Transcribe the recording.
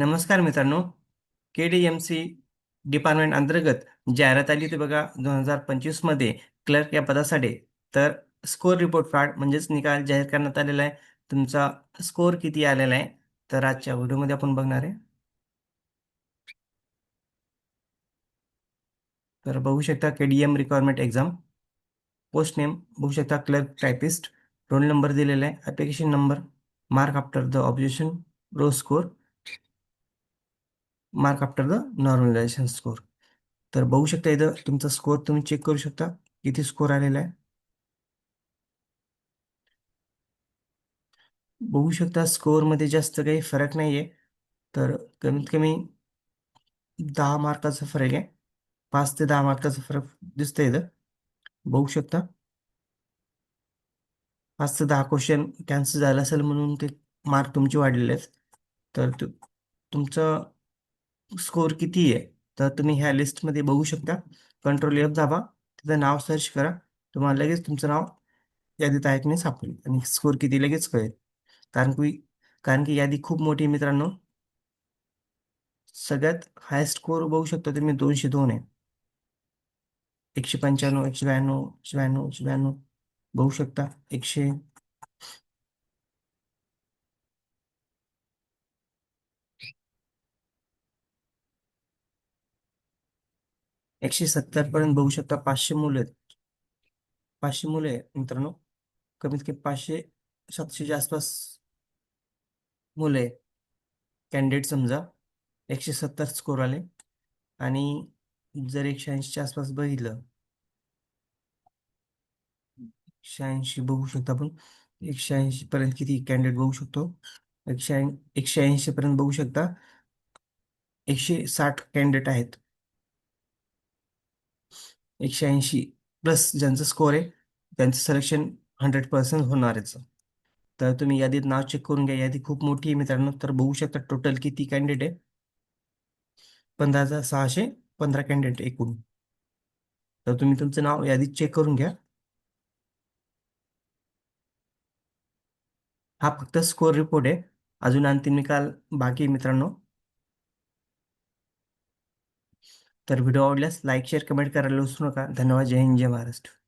नमस्कार मित्रांनो. K D M C department अंतर्गत जाहिरात आली होती बघा दोन हजार पंचवीसमध्ये क्लर्क या पदासाठी. तर स्कोर रिपोर्ट कार्ड म्हणजेच निकाल जाहीर करण्यात आलेला आहे. तुमचा स्कोर किती आलेला आहे? तर आजच्या व्हिडिओमध्ये आपण बघणार आहे. तर बघू शकता K D M requirement exam post name बघू शकता क्लर्क टायपिस्ट रोल नंबर दिलेला आहे. Application number mark after the objection raw score mark after the normalisation score तर बघू शकता इथं तुमचा स्कोर तुम्ही चेक करू शकता. किती स्कोर आलेला आहे? बघू शकता स्कोअरमध्ये जास्त काही फरक नाही आहे तर कमीत कमी दहा मार्काचा फरक आहे. पाच ते दहा मार्काचा फरक दिसतंय इथं. बघू शकता. पाच ते दहा क्वेश्चन कॅन्सल झालं असेल म्हणून ते मार्क तुमचे वाढलेले आहेत. तर तुमचं स्कोर किती आहे? तर तुम्ही ह्या लिस्टमध्ये बघू शकता. कंट्रोल एफ दाबा. तिथं नाव सर्च करा. तुम्हाला लगेच तुमचं नाव यादीत आहे की नाही सापडेल. आणि स्कोर किती लगेच कळेल. कारण की कारण की यादी खूप मोठी आहे मित्रांनो. सगळ्यात हाय स्कोर बघू शकता तुम्ही दोनशे दोन आहे. एकशे पंच्याण्णव एकशे ब्याण्णव एकशे ब्याण्णव एकशे ब्याण्णव बघू शकता. एकशे एकशे सत्तर पर्यंत बघू शकता पाचशे मुलं आहेत. पाचशे मुलं आहे मित्रांनो. कमीत कमी पाचशे सातशेच्या आसपास मुलं आहे कॅन्डिडेट समजा एकशे सत्तर स्कोर आले. आणि जर एकशे ऐंशीच्या आसपास बघितलं एकशे ऐंशी बघू शकतो आपण. एकशे ऐंशी पर्यंत किती कॅन्डिडेट बघू शकतो? एकशे ऐं एकशे ऐंशी पर्यंत बघू शकता. एकशे साठ कॅन्डिडेट आहेत. एकशे ऐंशी प्लस ज्यांचं स्कोर आहे त्यांचं सिलेक्शन हंड्रेड पर्सेंट होणारच तर तुम्ही यादीत नाव चेक करून घ्या. यादी खूप मोठी आहे मित्रांनो. तर बघू शकता टोटल किती कॅन्डिडेट आहे. पंधरा हजार सहाशे पंधरा कॅन्डिडेट एकूण. तर तुम्ही तुमचं नाव यादीत चेक करून घ्या. हा फक्त स्कोर रिपोर्ट आहे. अजून अंतिम निकाल बाकी मित्रांनो. तर व्हिडिओ आवडल्यास लाईक शेअर कमेंट करायला विसरू नका. धन्यवाद. जय हिंद जय महाराष्ट्र.